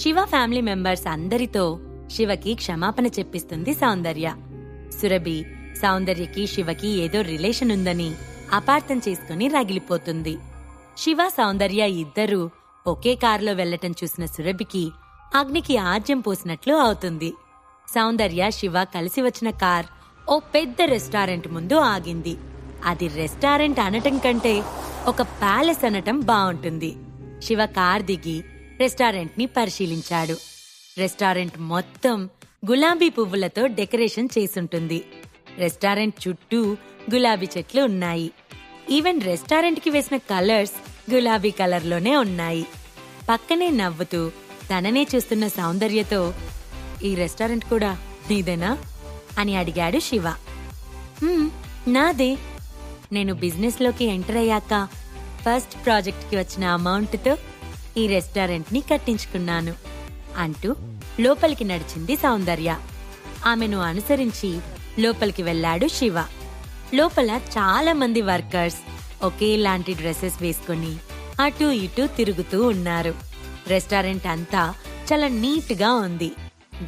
Shiva family members అందరితో శివకి క్షమాపణ చెప్పిస్తుంది సౌందర్య. సురభి సౌందర్యకి శివకి ఏదో రిలేషన్ ఉందని అపార్థం చేసుకుని రగిలిపోతుంది. శివ సౌందర్య ఇద్దరూ ఒకే కారులో వెళ్ళటం చూసిన సురభికి అగ్నికి ఆజ్యం పోసినట్లు అవుతుంది. సౌందర్య శివ కలిసి వచ్చిన కార్ ఓ పెద్ద రెస్టారెంట్ ముందు ఆగింది. అది రెస్టారెంట్ అనటం కంటే ఒక ప్యాలెస్ అనటం బాగుంటుంది శివ కార్ దిగి రెస్టారెంట్ని పరిశీలించాడు. రెస్టారెంట్ మొత్తం గులాబీ పువ్వులతో డెకరేషన్ చేసుంటుంది. రెస్టారెంట్ చుట్టూ గులాబీ చెట్లు ఉన్నాయి. ఈవెన్ రెస్టారెంట్కి వేసిన కలర్స్ గులాబీ కలర్లోనే ఉన్నాయి. పక్కనే నవ్వుతూ తననే చూస్తున్న సౌందర్యతో ఈ రెస్టారెంట్ కూడా నీదేనా? అని అడిగాడు శివ. నాదే. నేను బిజినెస్లోకి ఎంటర్ అయ్యాక ఫస్ట్ ప్రాజెక్ట్కి వచ్చిన అమౌంట్తో ఈ రెస్టారెంట్ని కట్టించుకున్నాను అంటూ లోపలికి నడిచింది సౌందర్య. ఆమెను అనుసరించి లోపలికి వెళ్ళాడు శివ. లోపల చాలా మంది వర్కర్స్ ఒకేలాంటి డ్రెస్సెస్ వేసుకుని అటు ఇటు తిరుగుతూ ఉన్నారు. రెస్టారెంట్ అంతా చాలా నీట్గా ఉంది.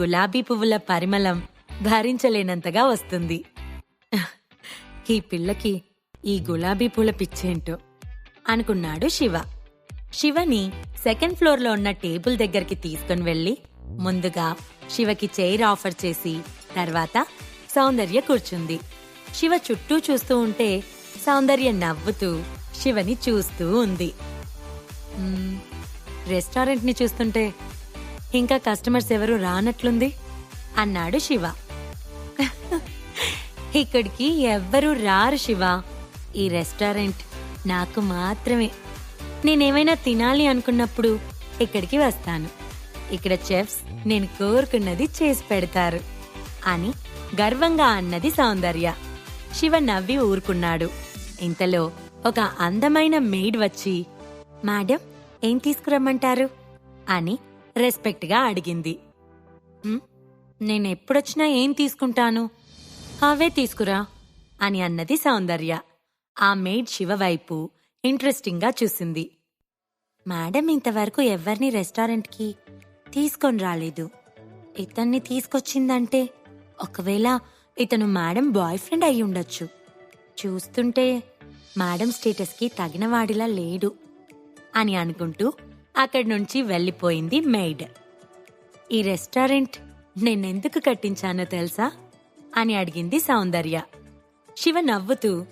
గులాబీ పువ్వుల పరిమళం భరించలేనంతగా వస్తుంది. ఈ పిల్లకి ఈ గులాబీ పూల పిచ్చేంటో అనుకున్నాడు శివ. శివని సెకండ్ ఫ్లోర్లో ఉన్న టేబుల్ దగ్గరికి తీసుకుని వెళ్ళి ముందుగా శివకి చైర్ ఆఫర్ చేసి తర్వాత సౌందర్య కూర్చుంది. శివ చుట్టూ చూస్తూ ఉంటే సౌందర్య నవ్వుతూ శివని చూస్తూ ఉంది. రెస్టారెంట్ని రెస్టారెంట్ని చూస్తుంటే ఇంకా కస్టమర్స్ ఎవరు రానట్లుంది అన్నాడు శివ. ఇక్కడికి ఎవ్వరూ రారు శివ. ఈ రెస్టారెంట్ నాకు మాత్రమే. నేనేమైనా తినాలి అనుకున్నప్పుడు ఇక్కడికి వస్తాను. ఇక్కడ చెఫ్స్ నేను కోరుకున్నది చేసి పెడతారు అని గర్వంగా అన్నది సౌందర్య. శివ నవ్వి ఊరుకున్నాడు. ఇంతలో ఒక అందమైన మెయిడ్ వచ్చి మేడం ఏం తీసుకురమ్మంటారు? అని రెస్పెక్ట్గా అడిగింది. నేను ఎప్పుడొచ్చినా ఏం తీసుకుంటాను? అవే తీసుకురా అని అన్నది సౌందర్య. ఆ మెయిడ్ శివ వైపు ఇంట్రెస్టింగ్గా చూసింది. మేడం ఇంతవరకు ఎవ్వరిని రెస్టారెంట్కి తీసుకొని రాలేదు. ఇతన్ని తీసుకొచ్చిందంటే ఒకవేళ ఇతను మేడం బాయ్ ఫ్రెండ్ అయి ఉండొచ్చు. చూస్తుంటే మేడం స్టేటస్కి తగిన వాడిలా లేడు అని అనుకుంటూ అక్కడి నుంచి వెళ్ళిపోయింది మెయిడ్. ఈ రెస్టారెంట్ నేనెందుకు కట్టించానో తెలుసా? అని అడిగింది సౌందర్య. శివ నవ్వుతూ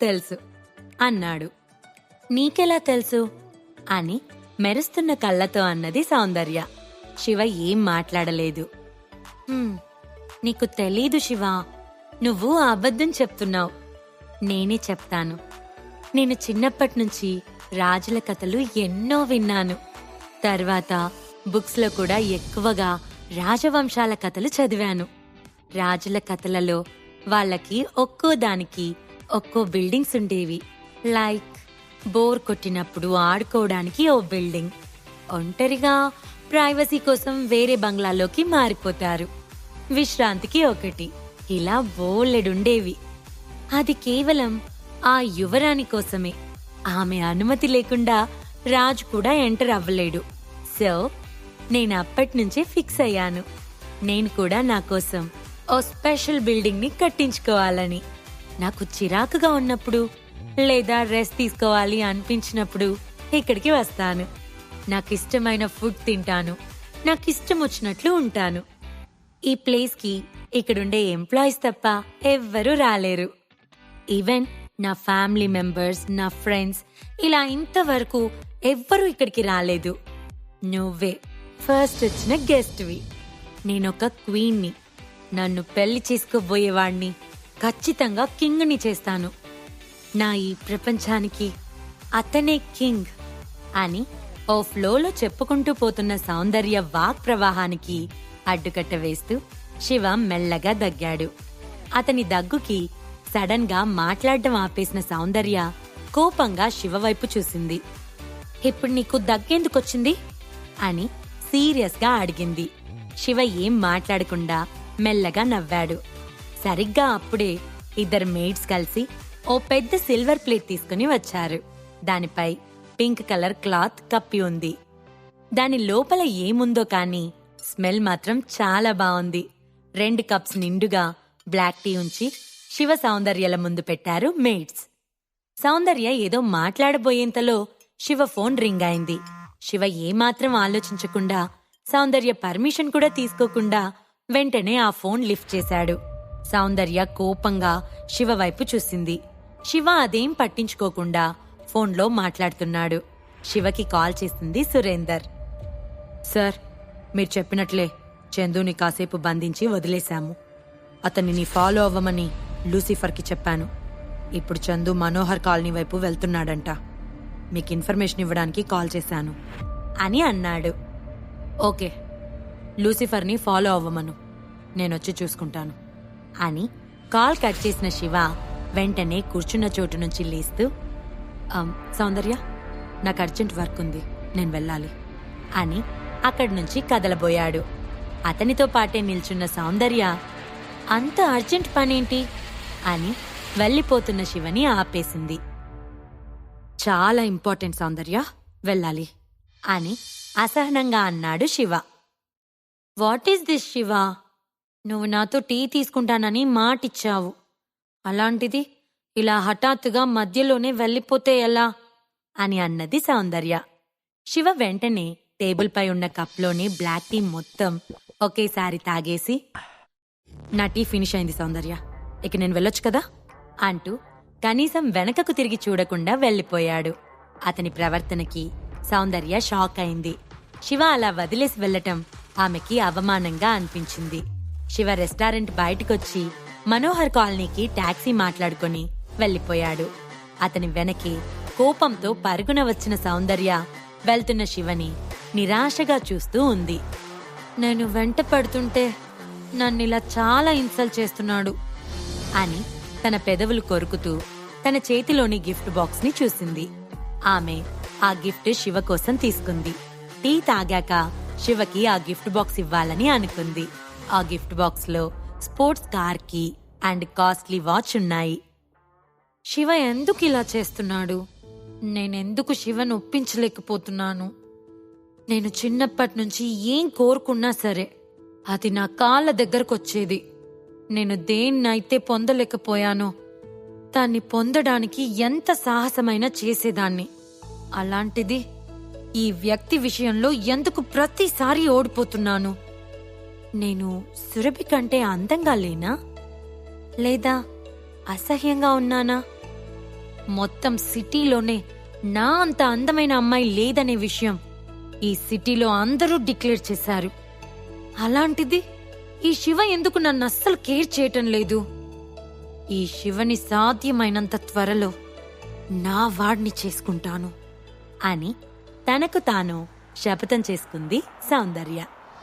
తెలుసు. అన్నాడు. నీకెలా తెలుసు? అని మెరుస్తున్న కళ్ళతో అన్నది సౌందర్య. శివ ఏం మాట్లాడలేదు. నీకు తెలీదు శివ. నువ్వు అబద్ధం చెప్తున్నావు. నేనే చెప్తాను. నేను చిన్నప్పటి నుంచి రాజుల కథలు ఎన్నో విన్నాను. తర్వాత బుక్స్లో కూడా ఎక్కువగా రాజవంశాల కథలు చదివాను. రాజుల కథలలో వాళ్ళకి ఒక్కో దానికి ఒక్కో బిల్డింగ్స్ ఉండేవి. లైక్ బోర్ కొట్టినప్పుడు ఆడుకోవడానికి ఓ బిల్డింగ్. ఒంటరిగా ప్రైవసీ కోసం వేరే బంగ్లాలోకి మారిపోతారు. విశ్రాంతికి ఒకటి. ఇలా బోలెడుండేవి. అది కేవలం ఆ యువరాణి కోసమే. ఆమె అనుమతి లేకుండా రాజు కూడా ఎంటర్ అవ్వలేడు. సో నేను అప్పటి నుంచే ఫిక్స్ అయ్యాను. నేను కూడా నా కోసం ఓ స్పెషల్ బిల్డింగ్ని కట్టించుకోవాలని. నాకు చిరాకుగా ఉన్నప్పుడు లేదా రెస్ట్ తీసుకోవాలి అనిపించినప్పుడు ఇక్కడికి వస్తాను. నాకు ఇష్టమైన ఫుడ్ తింటాను. నాకు ఇష్టం వచ్చినట్లు ఉంటాను. ఈ ప్లేస్కి ఇక్కడుండే ఎంప్లాయీస్ తప్ప ఎవ్వరూ రాలేరు. ఈవెన్ నా ఫ్యామిలీ మెంబర్స్ నా ఫ్రెండ్స్ ఇలా ఇంతవరకు ఎవ్వరూ ఇక్కడికి రాలేదు. నువ్వే ఫస్ట్ వచ్చిన గెస్ట్వి. నేనొక క్వీన్ని. నన్ను పెళ్ళి చేసుకోబోయేవాణ్ణి. ఖచ్చితంగా కింగ్ని చేస్తాను. నా ఈ ప్రపంచానికి అతనే కింగ్ అని ఓ ఫ్లోలో చెప్పుకుంటూ పోతున్న సౌందర్య వాక్ ప్రవాహానికి అడ్డుకట్ట వేస్తూ శివ మెల్లగా దగ్గాడు. అతని దగ్గుకి సడన్గా మాట్లాడడం ఆపేసిన సౌందర్య కోపంగా శివ వైపు చూసింది. ఇప్పుడు నీకు దగ్గెందుకొచ్చింది? అని సీరియస్గా అడిగింది. శివ ఏం మాట్లాడకుండా మెల్లగా నవ్వాడు. సరిగ్గా అప్పుడే ఇద్దరు మేడ్స్ కలిసి ఓ పెద్ద సిల్వర్ ప్లేట్ తీసుకుని వచ్చారు. దానిపై పింక్ కలర్ క్లాత్ కప్పి ఉంది. దాని లోపల ఏముందో కానీ స్మెల్ మాత్రం చాలా బాగుంది. రెండు కప్స్ నిండుగా బ్లాక్ టీ ఉంచి శివ సౌందర్యల ముందు పెట్టారు మేడ్స్. సౌందర్య ఏదో మాట్లాడబోయేంతలో శివ ఫోన్ రింగ్ అయింది. శివ ఏమాత్రం ఆలోచించకుండా సౌందర్య పర్మిషన్ కూడా తీసుకోకుండా వెంటనే ఆ ఫోన్ లిఫ్ట్ చేశాడు. సౌందర్య కోపంగా శివ వైపు చూసింది. శివ అదేం పట్టించుకోకుండా ఫోన్లో మాట్లాడుతున్నాడు. శివకి కాల్ చేసింది సురేందర్. సార్ మీరు చెప్పినట్లే చందుని కాసేపు బంధించి వదిలేశాము. అతనిని ఫాలో అవ్వమని లూసిఫర్కి చెప్పాను. ఇప్పుడు చందు మనోహర్ కాలనీ వైపు వెళ్తున్నాడంట. మీకు ఇన్ఫర్మేషన్ ఇవ్వడానికి కాల్ చేశాను. అని అన్నాడు. ఓకే లూసిఫర్ని ఫాలో అవ్వమను. నేనొచ్చి చూసుకుంటాను. అని కాల్ కట్ చేసిన శివ వెంటనే కూర్చున్న చోటు నుంచి లేస్తూ సౌందర్య నాకు అర్జెంట్ వర్క్ ఉంది నేను వెళ్ళాలి అని అక్కడి నుంచి కదలబోయాడు. అతనితో పాటే నిల్చున్న సౌందర్య అంత అర్జెంట్ పనేంటి? అని వెళ్ళిపోతున్న శివని ఆపేసింది. చాలా ఇంపార్టెంట్ సౌందర్య వెళ్ళాలి అని అసహనంగా అన్నాడు Shiva. What is this Shiva? నువ్వు నాతో టీ తీసుకుంటానని మాటిచ్చావు. అలాంటిది ఇలా హఠాత్తుగా మధ్యలోనే వెళ్ళిపోతే ఎలా? అని అన్నది సౌందర్య. శివ వెంటనే టేబుల్పై ఉన్న కప్లోని బ్లాక్ టీ మొత్తం ఒకేసారి తాగేసి నా టీ ఫినిష్ అయింది సౌందర్య. ఇక నేను వెళ్ళొచ్చు కదా? అంటూ కనీసం వెనకకు తిరిగి చూడకుండా వెళ్ళిపోయాడు. అతని ప్రవర్తనకి సౌందర్య షాక్ అయింది. శివ అలా వదిలేసి వెళ్ళటం ఆమెకి అవమానంగా అనిపించింది. శివ రెస్టారెంట్ బయటకొచ్చి మనోహర్ కాలనీకి టాక్సీ మాట్లాడుకొని వెళ్ళిపోయాడు. అతని వెనకే కోపంతో పరుగున వచ్చిన సౌందర్య వెళ్తున్న శివని నిరాశగా చూస్తూ ఉంది. నేను వెంట పడుతుంటే నన్నిలా చాలా ఇన్సల్ట్ చేస్తున్నాడు అని తన పెదవులు కొరుకుతూ తన చేతిలోని గిఫ్ట్ బాక్స్ని చూసింది. ఆమె ఆ గిఫ్ట్ శివ కోసం తీసుకుంది. టీ తాగాక శివకి ఆ గిఫ్ట్ బాక్స్ ఇవ్వాలని అనుకుంది. ఆ గిఫ్ట్ బాక్స్లో స్పోర్ట్స్ కార్కి అండ్ కాస్ట్లీ వాచ్ ఉన్నాయి. శివ ఎందుకు ఇలా చేస్తున్నాడు? నేనెందుకు శివను ఒప్పించలేకపోతున్నాను? నేను చిన్నప్పటి నుంచి ఏం కోరుకున్నా సరే అది నా కాళ్ళ దగ్గరకొచ్చేది. నేను దేన్నైతే పొందలేకపోయానో దాన్ని పొందడానికి ఎంత సాహసమైనా చేసేదాన్ని. అలాంటిది ఈ వ్యక్తి విషయంలో ఎందుకు ప్రతిసారి ఓడిపోతున్నాను? నేను సురభి కంటే అందంగా లేనా? లేదా అసహ్యంగా ఉన్నానా? మొత్తం సిటీలోనే నా అంత అందమైన అమ్మాయి లేదనే విషయం ఈ సిటీలో అందరూ డిక్లేర్ చేశారు. అలాంటిది ఈ శివ ఎందుకు నన్ను అస్సలు కేర్ చేయటం లేదు? ఈ శివని సాధ్యమైనంత త్వరలో నా వాడిని చేసుకుంటాను అని తనకు తాను శపథం చేసుకుంది సౌందర్య.